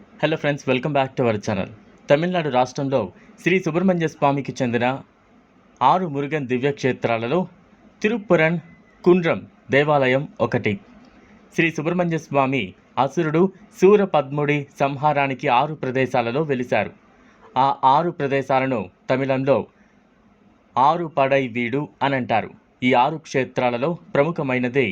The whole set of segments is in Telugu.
Hello friends welcome back to our channel Tamil Nadu రాష్ట్రంలో శ్రీ సుబ్రహ్మణ్య స్వామికి చెందిన ఆరు మురుగన్ దివ్యక్షేత్రాలలో తిరుప్పురన్ కుండ్రం దేవాలయం ఒకటి. శ్రీ సుబ్రహ్మణ్య స్వామి అసురుడు సూరపద్ముడి సంహారానికి ఆరు ప్రదేశాలలో వెలిశారు. ఆ ఆరు ప్రదేశాలను తమిళంలో ఆరు పడై వీడు అని అంటారు ఈ ఆరు క్షేత్రాలలో ప్రముఖమైనది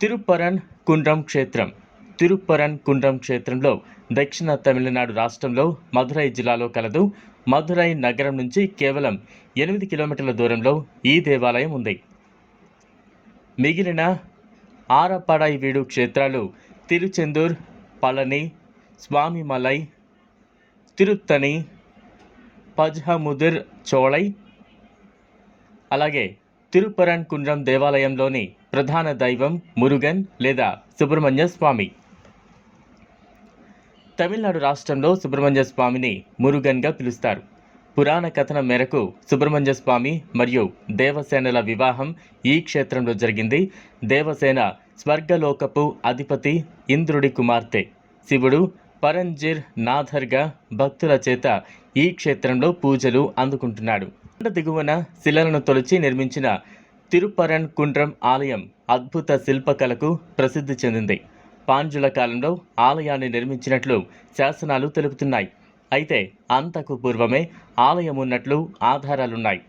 తిరుప్పరన్ కుండ్రం క్షేత్రం. తిరుప్పరన్ కుండ్రం క్షేత్రంలో దక్షిణ తమిళనాడు రాష్ట్రంలో మధురై జిల్లాలో కలదు. మధురై నగరం నుంచి కేవలం ఎనిమిది కిలోమీటర్ల దూరంలో ఈ దేవాలయం ఉంది. మిగిలిన ఆరపడాయి వీడు క్షేత్రాలు తిరుచెందూర్ పళని స్వామిమలై తిరుత్తని పజ్హముదిర్ చోళై అలాగే తిరుపరన్ కుండ్రం దేవాలయంలోని ప్రధాన దైవం మురుగన్ లేదా సుబ్రహ్మణ్య స్వామి. తమిళనాడు రాష్ట్రంలో సుబ్రహ్మణ్య స్వామిని మురుగన్గా పిలుస్తారు. పురాణ కథనం మేరకు సుబ్రహ్మణ్య స్వామి మరియు దేవసేనల వివాహం ఈ క్షేత్రంలో జరిగింది. దేవసేన స్వర్గలోకపు అధిపతి ఇంద్రుడి కుమార్తె. శివుడు పరంజిర్ నాథర్గా భక్తుల చేత ఈ క్షేత్రంలో పూజలు అందుకుంటున్నాడు. కొండ దిగువన శిలలను తొలిచి నిర్మించిన తిరుపరన్ కుండ్రం ఆలయం అద్భుత శిల్పకళకు ప్రసిద్ధి చెందింది. పాండ్యుల కాలంలో ఆలయాన్ని నిర్మించినట్లు శాసనాలు తెలుపుతున్నాయి. అయితే అంతకు పూర్వమే ఆలయం ఉన్నట్లు ఆధారాలున్నాయి.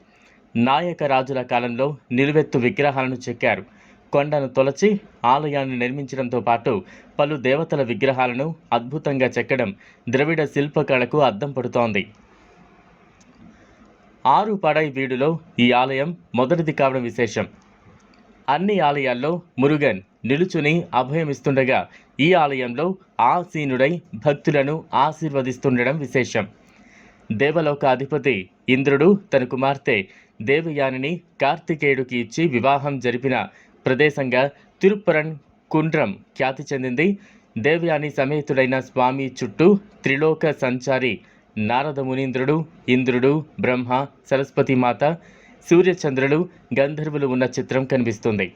నాయక రాజుల కాలంలో నిలువెత్తు విగ్రహాలను చెక్కారు. కొండను తొలచి ఆలయాన్ని నిర్మించడంతో పాటు పలు దేవతల విగ్రహాలను అద్భుతంగా చెక్కడం ద్రవిడ శిల్పకళకు అద్దం పడుతోంది. ఆరు పడై వీడులో ఈ ఆలయం మొదటిది కావడం విశేషం. అన్ని ఆలయాల్లో మురుగన్ నిలుచుని అభయమిస్తుండగా ఈ ఆలయంలో ఆసీనుడై భక్తులను ఆశీర్వదిస్తుండడం విశేషం. దేవలోక అధిపతి ఇంద్రుడు తన కుమార్తె దేవయానిని కార్తికేయుడికి ఇచ్చి వివాహం జరిపిన ప్రదేశంగా తిరుప్పరన్ కుండ్రం ఖ్యాతి చెందింది. దేవయాని సమేతుడైన స్వామి చుట్టూ త్రిలోక సంచారి నారద మునీంద్రుడు ఇంద్రుడు బ్రహ్మ సరస్వతి మాత సూర్యచంద్రులు గంధర్వులు ఉన్న చిత్రం కనిపిస్తుంది.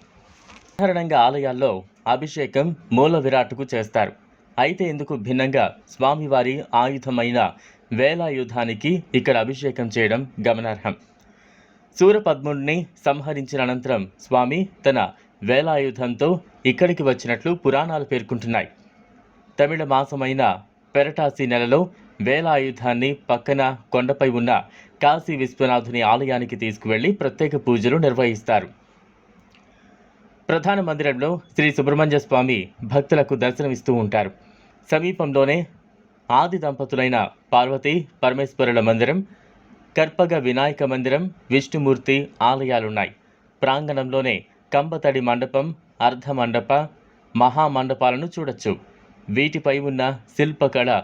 సాధారణంగా ఆలయాల్లో అభిషేకం మూల విరాట్కు చేస్తారు. అయితే ఇందుకు భిన్నంగా స్వామివారి ఆయుధమైన వేలాయుధానికి ఇక్కడ అభిషేకం చేయడం గమనార్హం. సూరపద్ముడిని సంహరించిన అనంతరం స్వామి తన వేలాయుధంతో ఇక్కడికి వచ్చినట్లు పురాణాలు పేర్కొంటున్నాయి. తమిళ మాసమైన పెరటాసి నెలలో వేలాయుధాన్ని పక్కన కొండపై ఉన్న కాశీ విశ్వనాథుని ఆలయానికి తీసుకువెళ్ళి ప్రత్యేక పూజలు నిర్వహిస్తారు. ప్రధాన మందిరంలో శ్రీ సుబ్రహ్మణ్య స్వామి భక్తులకు దర్శనమిస్తూ ఉంటారు. సమీపంలోనే ఆది దంపతులైన పార్వతి పరమేశ్వరుల మందిరం కర్పగ వినాయక మందిరం విష్ణుమూర్తి ఆలయాలున్నాయి. ప్రాంగణంలోనే కంబతడి మండపం అర్ధ మండప మహామండపాలను చూడొచ్చు. వీటిపై ఉన్న శిల్పకళ